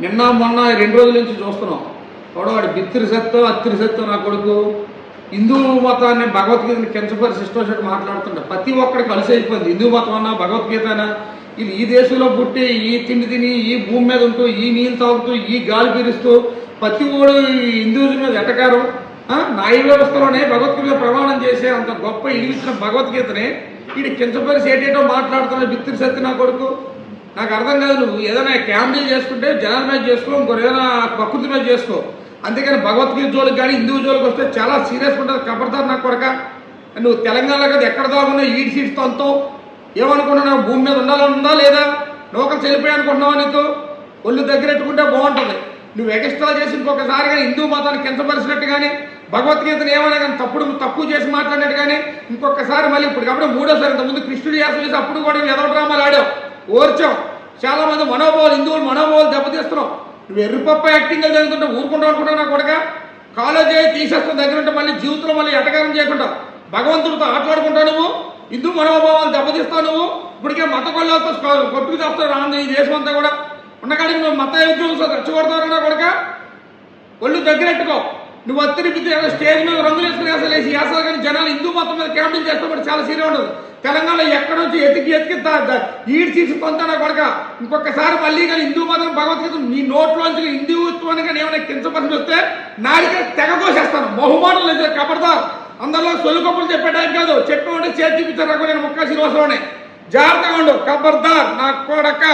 నిన్న మొన్న రెండు రోజుల నుంచి చూస్తున్నాం. ఎవడో వాడు బిత్తిరి సత్యం అత్తిరి నా కొడుకు హిందూ మతాన్ని భగవద్గీతని కించపరి సిస్టోషట్ మాట్లాడుతుంటే ప్రతి ఒక్కడికి కలిసి అయిపోయింది. హిందూ మతం అన్నా భగవద్గీత అన్నా వీళ్ళు ఈ దేశంలో పుట్టి ఈ తిండి తిని ఈ భూమి మీద ఉంటూ ఈ నీళ్ళు తాగుతూ ఈ గాలి పీరుస్తూ ప్రతి ఓడు హిందూజం మీద ఎటకారం? ఆ, న్యాయ వ్యవస్థలోనే భగవద్గీత ప్రమాణం చేసే అంత గొప్ప ఇడివిచ్చిన భగవద్గీతని వీడి కించపరిసి ఏటేటో మాట్లాడుతున్నాడు బిత్తిరి సత్య నా కొడుకు. నాకు అర్థం కాదు నువ్వు. ఏదైనా క్యాంపెయిన్ చేసుకుంటే జనాల మీద చేసుకో ఇంకో ఏదైనా ప్రకృతి మీద చేసుకో. అంతేకాని భగవద్గీత జోలికి కానీ హిందూ జోలికి వస్తే చాలా సీరియస్గా ఉంటుంది. కబర్దార్ నాకు కొరక నువ్వు తెలంగాణలో కదా ఎక్కడ దాగున్నా ఈడ్ సీట్స్ అంతో ఏమనుకున్నావు భూమి మీద ఉండాలని ఉందా లేదా? లోకల్ చెల్లిపోయి అనుకుంటున్నావా నీకు? ఒళ్ళు దగ్గరెట్టుకుంటే బాగుంటుంది. నువ్వు ఎక్స్ట్రా చేసి ఇంకొకసారి కానీ హిందూ మతాన్ని కించపరిచినట్టు కానీ భగవద్గీతను ఏమైనా కానీ తప్పుడు తక్కువ చేసి మాట్లాడినట్టు కానీ ఇంకొకసారి మళ్ళీ ఇప్పుడు కాబట్టి మూడోసారి ఇంతకుముందు కృష్ణుడు యాసం చేసి అప్పుడు కూడా ఎదవ డ్రామాలు ఆడావు ఓర్చాం. చాలా మంది మనోభావాలు హిందువులు మనోభావాలు దెబ్బతీస్తున్నాం. నువ్వు ఎర్రిపప్ప యాక్టింగ్ జరుగుతుంటే ఊరుకుంటా అనుకుంటా నా కొడక? కాలేజీ తీసేస్తాం దగ్గర ఉంటే మళ్ళీ జీవితంలో మళ్ళీ ఎటకారం చేయకుండా భగవంతుడితో ఆటలాడుకుంటా నువ్వు? హిందూ మనోభావాలు దెబ్బతీస్తావు నువ్వు? ఇప్పటికే మత కొల్లలతో కొట్టుకు చేస్తావు ఆంధ్ర ఈ దేశం అంతా కూడా. ఉన్నకాడికి నువ్వు మత ఉద్యోగం రెచ్చగొడతావు నా కొడక? ఒళ్ళు దగ్గరెట్టుకో నువ్వు అత్తిరిపితే స్టేజ్ మీద రంగులు వేసుకుని వేసాలు వేసి వేసాలు కానీ జనాలు హిందూ మతం మీద క్యాంపెయిన్ చేస్తే కూడా చాలా సీరియస్ ఉండదు. తెలంగాణలో ఎక్కడ నుంచి ఎతికి ఎతికి ఈడ్ తీసి పొందుతానా కొడక ఇంకొకసారి మళ్ళీ కానీ హిందూ మతం భగవద్గీత నీ నోట్లోంచి హిందూత్వాన్ని కానీ ఏమైనా కించపరిచి వస్తే నాడికి తెగకోసేస్తాను బహుమానం లేదు కబడతారు. అందరిలో సొల్లు కప్పులు చెప్పే టైం కాదు. చెప్పి ఉంటే చేతి చూపించారు నాకు నేను ముక్క శ్రీనివాసరావునే జాగ్రత్తగా ఉండు కబర్దార్ నా కొడక.